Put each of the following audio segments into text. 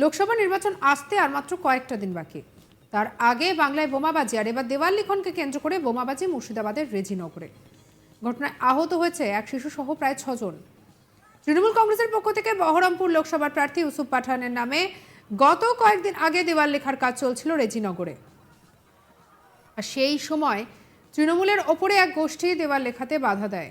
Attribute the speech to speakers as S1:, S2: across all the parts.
S1: লোকসভা নির্বাচন আসতে আর মাত্র কয়েকটা দিন বাকি। তার আগে বাংলায় বোমাবাজি আর এবার দেওয়াল লিখনকে কেন্দ্র করে বোমাবাজি মুর্শিদাবাদের রেজিনগরে। ঘটনায় আহত হয়েছে এক শিশু সহ প্রায় ছজন। তৃণমূল কংগ্রেসের পক্ষ থেকে বহরমপুর লোকসভার প্রার্থী ইউসুফ পাঠানের নামে গত কয়েকদিন আগে দেওয়াল লেখার কাজ চলছিল রেজিনগরে। আর সেই সময় তৃণমূলের ওপরে এক গোষ্ঠী দেওয়াল লেখাতে বাধা দেয়।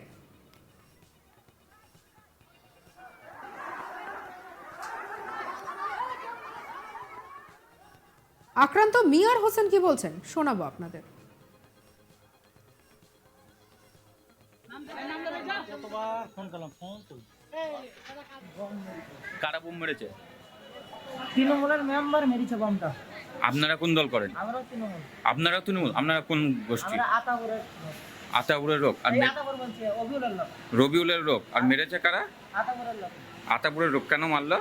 S1: আক্রান্ত মিয়ার হোসেন কি বলছেন? শোনাবো আপনাদের।
S2: কারা বোম মেরেছে?
S3: তৃণমূলের মেম্বার মেরেছে বমটা।
S2: আপনারা কোন দল করেন? আপনারা তৃণমূল। আপনারা কোন গোষ্ঠী?
S3: আমরা আতাপুরের
S2: লোক। আর রবিউলের লোক। আর মেরেছে কারা?
S3: আতাপুরের লোক।
S2: আতাপুরের লোক। কেন মারলো?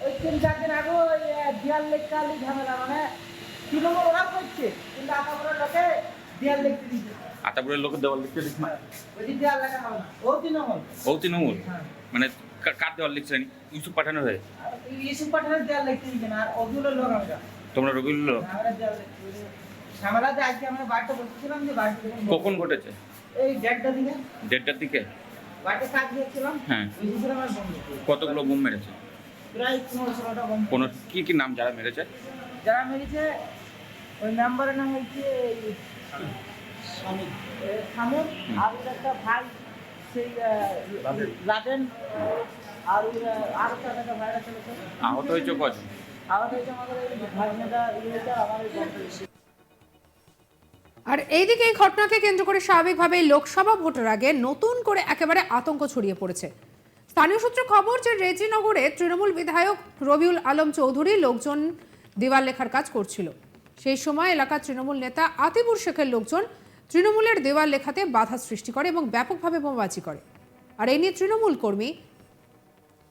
S3: ওই তিন চার দিন আগে ওই দিয়াল লেখালি ঝামেলা মানে তৃণমূল ওরা করছে কিন্তু আতাপুরের লোকে দিয়াল লিখতে দিচ্ছে
S2: আতাপুরের লোক দেওয়াল লিখতে লিখ
S3: ওই দিয়াল লেখা হবে না ও তৃণমূল।
S2: ও তৃণমূল?
S3: হ্যাঁ।
S2: মানে কার দেওয়াল লিখছেন ইউসুফ পাঠানো হয়ে?
S3: ইসু পাঠানের দেয়াল লিখতে দিচ্ছে না আর অভিউলের লোক আমরা।
S2: তোমরা রবিউল লোক?
S3: আমরা দেয়াল লিখতে দিচ্ছি। ঝামেলাতে আজকে আমরা বাড়িতে বসেছিলাম যে বাড়িতে
S2: কখন ঘটেছে?
S3: এই দেড়টা দিকে।
S2: দেড়টার দিকে?
S3: বাড়িতে কাজ দিয়েছিলাম।
S2: হ্যাঁ। কতগুলো বোম মেরেছে?
S3: প্রায় পনেরো ষোলোটা বন্ধু
S2: কোন কি কি নাম যারা মেরেছে?
S3: যারা মেরেছে ওই মেম্বারের নাম হচ্ছে সামুদ আর ওর একটা ভাই সেই লাদেন আর আর একটা একটা ভাইরা চলেছে।
S2: আহত হয়েছে কজন?
S3: আহত হয়েছে আমাদের এই ভাইনেদা ইয়েটা আমার
S1: আর এইদিকে এই ঘটনাকে কেন্দ্র করে স্বাভাবিকভাবে লোকসভা ভোটের আগে নতুন করে একেবারে আতঙ্ক ছড়িয়ে পড়েছে। স্থানীয় সূত্রে খবর যে রেজিনগরে তৃণমূল বিধায়ক রবিউল আলম চৌধুরী লোকজন দেওয়াল লেখার কাজ করছিল। সেই সময় এলাকার তৃণমূল নেতা আতিবুর শেখের লোকজন তৃণমূলের দেওয়াল লেখাতে বাধা সৃষ্টি করে এবং ব্যাপকভাবে বোমাবাজি করে। আর এই নিয়ে তৃণমূল কর্মী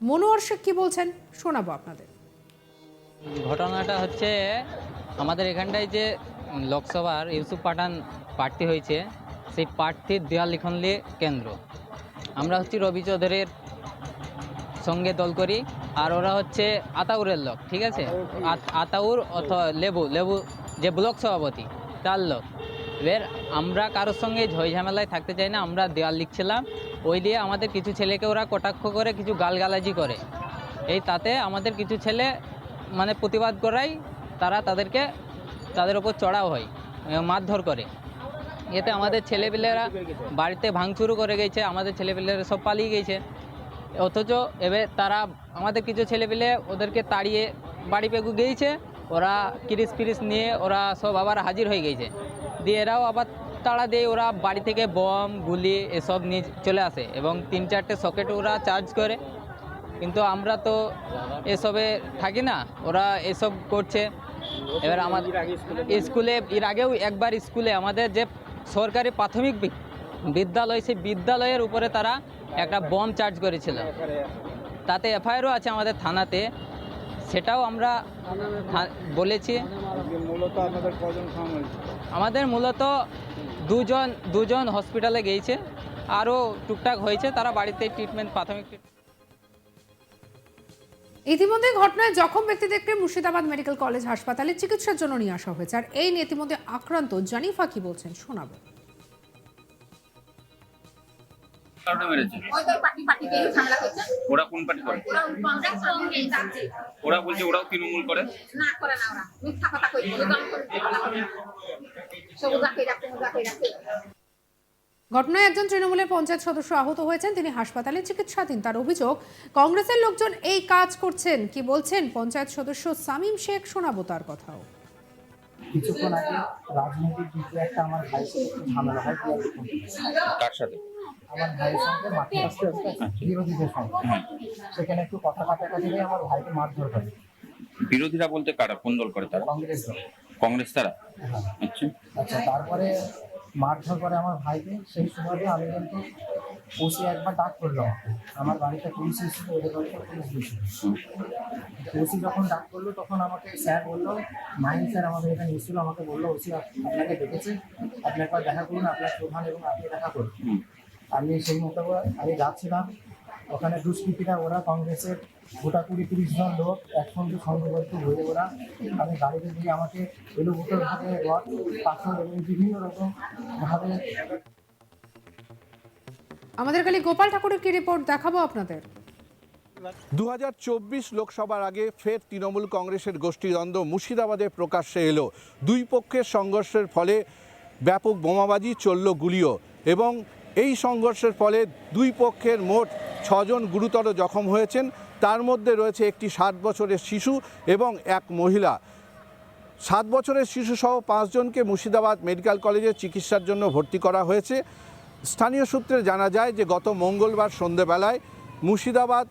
S1: মনোয়ার শেখ কি বলছেন শোনাবো আপনাদের।
S4: ঘটনাটা হচ্ছে, আমাদের এখানটায় যে লোকসভার ইউসুফ পাঠান প্রার্থী হয়েছে, সেই প্রার্থীর দেওয়াল লিখনলি কেন্দ্র। আমরা হচ্ছি রবি চৌধুরীর সঙ্গে দল করি। আর ওরা হচ্ছে আতাউরের লোক, ঠিক আছে? আত- আতাউর অথবা লেবু লেবু যে ব্লক সভাপতি, তার লোক। এবার আমরা কারোর সঙ্গে ঝামেলায় থাকতে চাই না, আমরা দেওয়াল লিখছিলাম। ওই দিয়ে আমাদের কিছু ছেলেকে ওরা কটাক্ষ করে, কিছু গালগালাজি করে। এই তাতে আমাদের কিছু ছেলে মানে প্রতিবাদ করাই তারা তাদেরকে, তাদের ওপর চড়াও হয় মারধর করে। এতে আমাদের ছেলেপিলেরা বাড়িতে ভাঙচুরও করে গেছে, আমাদের ছেলেপিলেরা সব পালিয়ে গেছে। অথচ এবার তারা আমাদের কিছু ছেলেপিলে ওদেরকে তাড়িয়ে বাড়ি পেগু গিয়েছে, ওরা কিরিস ফিরিস নিয়ে ওরা সব আবার হাজির হয়ে গেছে দিয়ে এরাও আবার তাড়া দিয়ে ওরা বাড়ি থেকে বম, গুলি এসব নিয়ে চলে আসে এবং তিন চারটে সকেট ওরা চার্জ করে। কিন্তু আমরা তো এসবে থাকি না, ওরা এসব করছে। এবার আমাদের স্কুলে এর আগেও একবার স্কুলে আমাদের যে সরকারি প্রাথমিক বিদ্যালয়, সেই বিদ্যালয়ের উপরে তারা একটা বম চার্জ করেছিল। তাতে এফআইআরও আছে আমাদের থানাতে। সেটাও আমরা বলেছি। আমাদের মূলত দুজন দুজন হসপিটালে গিয়েছে। আরও টুকটাক হয়েছে, তারা বাড়িতে ট্রিটমেন্ট প্রাথমিক
S1: ইতিমধ্যে ঘটনায় জখম ব্যক্তিদেরকে মুর্শিদাবাদ মেডিকেল কলেজ হাসপাতালে চিকিৎসার জন্য নিয়ে আসা হয়েছে। আর এই নিয়ে ইতিমধ্যে আক্রান্ত জানিফা কি বলছেন, শোনাবো।
S2: কারণে মেরেছে? ওরা কোন পার্টি করে?
S5: ওরা
S2: বলছে ওরাও তৃণমূল করে?
S5: না করে না ওরা। মিথ্যা কথা কই বলে দল করে সবুজ রাখে রাখতে রাখে। রাখতে
S1: ঘটনায় একজন তৃণমূলের পঞ্চায়েত সদস্য আহত হয়েছেন। তিনি হাসপাতালে চিকিৎসাধীন। তার অভিযোগ কংগ্রেসের লোকজন এই কাজ করছেন। কি বলছেন পঞ্চায়েত সদস্য সামিম শেখ? শোনাবো তার কথাও।
S6: কিছুক্ষণ আগে রাজনৈতিক দিকে একটা আমার একটু ঝামেলা হয়।
S2: কার সাথে?
S6: আমার ভাইয়ের সঙ্গে মাঠে আসতে আসতে বিরোধীদের সঙ্গে। সেখানে একটু কথা কাটাকাটি হয়ে আমার ভাইকে মারধর করে।
S2: বিরোধীরা বলতে কারা? কোন দল করে তারা?
S6: কংগ্রেস দল।
S2: কংগ্রেস তারা?
S6: হ্যাঁ।
S2: আচ্ছা।
S6: আচ্ছা তারপরে মারধর করে আমার ভাইকে। সেই সময় আমি কিন্তু ওসি একবার ডাক করল আমার বাড়িতে পুলিশ এসেছিল ওদের বাড়িতে পুলিশ গেছিল ওসি যখন ডাক করল তখন আমাকে স্যার বলল মাইন স্যার আমাদের এখানে এসেছিল আমাকে বলল ওসি আপনাকে ডেকেছে। আপনি একবার দেখা করুন আপনার প্রধান এবং আপনি দেখা করুন। আমি সেই মতো আমি যাচ্ছিলাম। ওখানে দুষ্কৃতীরা ওরা কংগ্রেসের গোটা কুড়ি তিরিশ জন লোক একসঙ্গে সংঘবদ্ধ হয়ে ওরা তাদের গাড়িতে দিয়ে আমাকে এলোভুটোর ভাবে রড পাথর এবং বিভিন্ন রকম ভাবে
S1: আমাদের খালি গোপাল ঠাকুরের কি রিপোর্ট দেখাবো আপনাদের?
S7: দু হাজার চব্বিশ লোকসভার আগে ফের তৃণমূল কংগ্রেসের গোষ্ঠীদ্বন্দ্ব মুর্শিদাবাদে প্রকাশ্যে এলো। দুই পক্ষের সংঘর্ষের ফলে ব্যাপক বোমাবাজি চলল গুলিও এবং এই সংঘর্ষের ফলে দুই পক্ষের মোট ছজন গুরুতর জখম হয়েছেন। তার মধ্যে রয়েছে একটি সাত বছরের শিশু এবং এক মহিলা। সাত বছরের শিশুসহ পাঁচজনকে মুর্শিদাবাদ মেডিকেল কলেজে চিকিৎসার জন্য ভর্তি করা হয়েছে। স্থানীয় সূত্রে জানা যায় যে, গত মঙ্গলবার সন্ধেবেলায় মুর্শিদাবাদ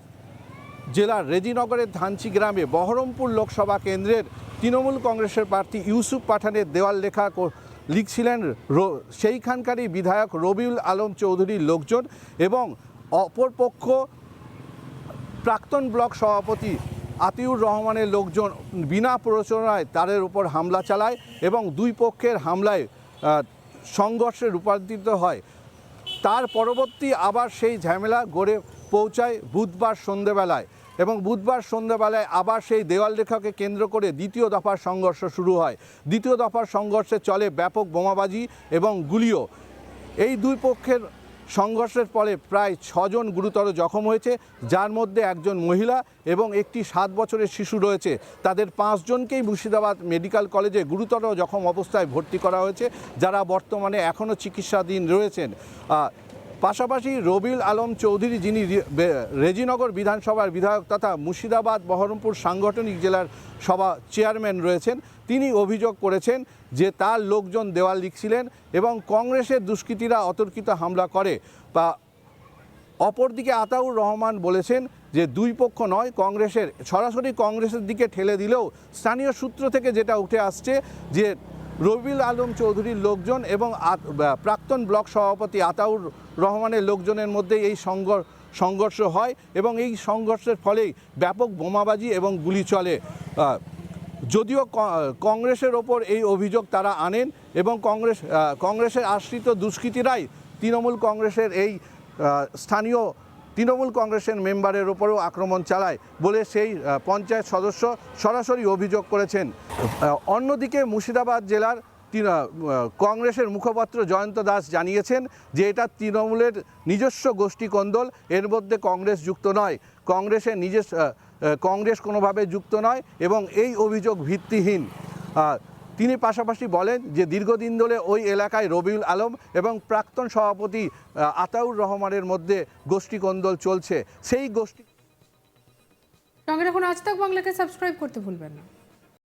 S7: জেলার রেজিনগরের ধানচি গ্রামে বহরমপুর লোকসভা কেন্দ্রের তৃণমূল কংগ্রেসের প্রার্থী ইউসুফ পাঠানের দেওয়াল লেখা লিখছিলেন সেইখানকারই বিধায়ক রবিউল আলম চৌধুরীর লোকজন এবং অপরপক্ষ প্রাক্তন ব্লক সভাপতি আতিউর রহমানের লোকজন বিনা প্ররোচনায় তাদের উপর হামলা চালায় এবং দুই পক্ষের হামলায় সংঘর্ষে রূপান্তরিত হয়। তার পরবর্তী আবার সেই ঝামেলা গড়ে পৌঁছায় বুধবার সন্ধেবেলায়। এবং বুধবার সন্ধেবেলায় আবার সেই দেওয়াল রেখাকে কেন্দ্র করে দ্বিতীয় দফার সংঘর্ষ শুরু হয়। দ্বিতীয় দফার সংঘর্ষে চলে ব্যাপক বোমাবাজি এবং গুলিও। এই দুই পক্ষের সংঘর্ষের ফলে প্রায় ছজন গুরুতর জখম হয়েছে, যার মধ্যে একজন মহিলা এবং একটি সাত বছরের শিশু রয়েছে। তাদের পাঁচজনকেই মুর্শিদাবাদ মেডিকেল কলেজে গুরুতর জখম অবস্থায় ভর্তি করা হয়েছে, যারা বর্তমানে এখনও চিকিৎসাধীন রয়েছেন। পাশাপাশি রবিল আলম চৌধুরী যিনি রেজিনগর বিধানসভার বিধায়ক তথা মুর্শিদাবাদ বহরমপুর সাংগঠনিক জেলার সভা চেয়ারম্যান রয়েছেন, তিনি অভিযোগ করেছেন যে তার লোকজন দেওয়াল লিখছিলেন এবং কংগ্রেসের দুষ্কৃতীরা অতর্কিত হামলা করে। বা অপরদিকে আতাউর রহমান বলেছেন যে দুই পক্ষ নয়, কংগ্রেসের সরাসরি কংগ্রেসের দিকে ঠেলে দিলেও স্থানীয় সূত্র থেকে যেটা উঠে আসছে যে রবিউল আলম চৌধুরীর লোকজন এবং প্রাক্তন ব্লক সভাপতি আতাউর রহমানের লোকজনের মধ্যে এই সংঘর্ষ সংঘর্ষ হয় এবং এই সংঘর্ষের ফলেই ব্যাপক বোমাবাজি এবং গুলি চলে। যদিও কংগ্রেসের ওপর এই অভিযোগ তারা আনেন এবং কংগ্রেস কংগ্রেসের আশ্রিত দুষ্কৃতীরাই তৃণমূল কংগ্রেসের এই স্থানীয় তৃণমূল কংগ্রেসের মেম্বারের ওপরেও আক্রমণ চালায় বলে সেই পঞ্চায়েত সদস্য সরাসরি অভিযোগ করেছেন। অন্যদিকে মুর্শিদাবাদ জেলার কংগ্রেসের মুখপাত্র জয়ন্ত দাস জানিয়েছেন যে এটা তৃণমূলের নিজস্ব গোষ্ঠী কোন্দল এর মধ্যে কংগ্রেস যুক্ত নয়। কংগ্রেসের নিজস্ব কংগ্রেস কোনোভাবে যুক্ত নয় এবং এই অভিযোগ ভিত্তিহীন। তিনি পাশাপাশি বলেন যে দীর্ঘদিন ধরে ওই এলাকায় রবিউল আলম এবং প্রাক্তন সভাপতি আতাউর রহমানের মধ্যে গোষ্ঠী কোন্দল চলছে। সেই গোষ্ঠী
S1: সঙ্গে আজ তাক বাংলাকে সাবস্ক্রাইব করতে ভুলবেন না।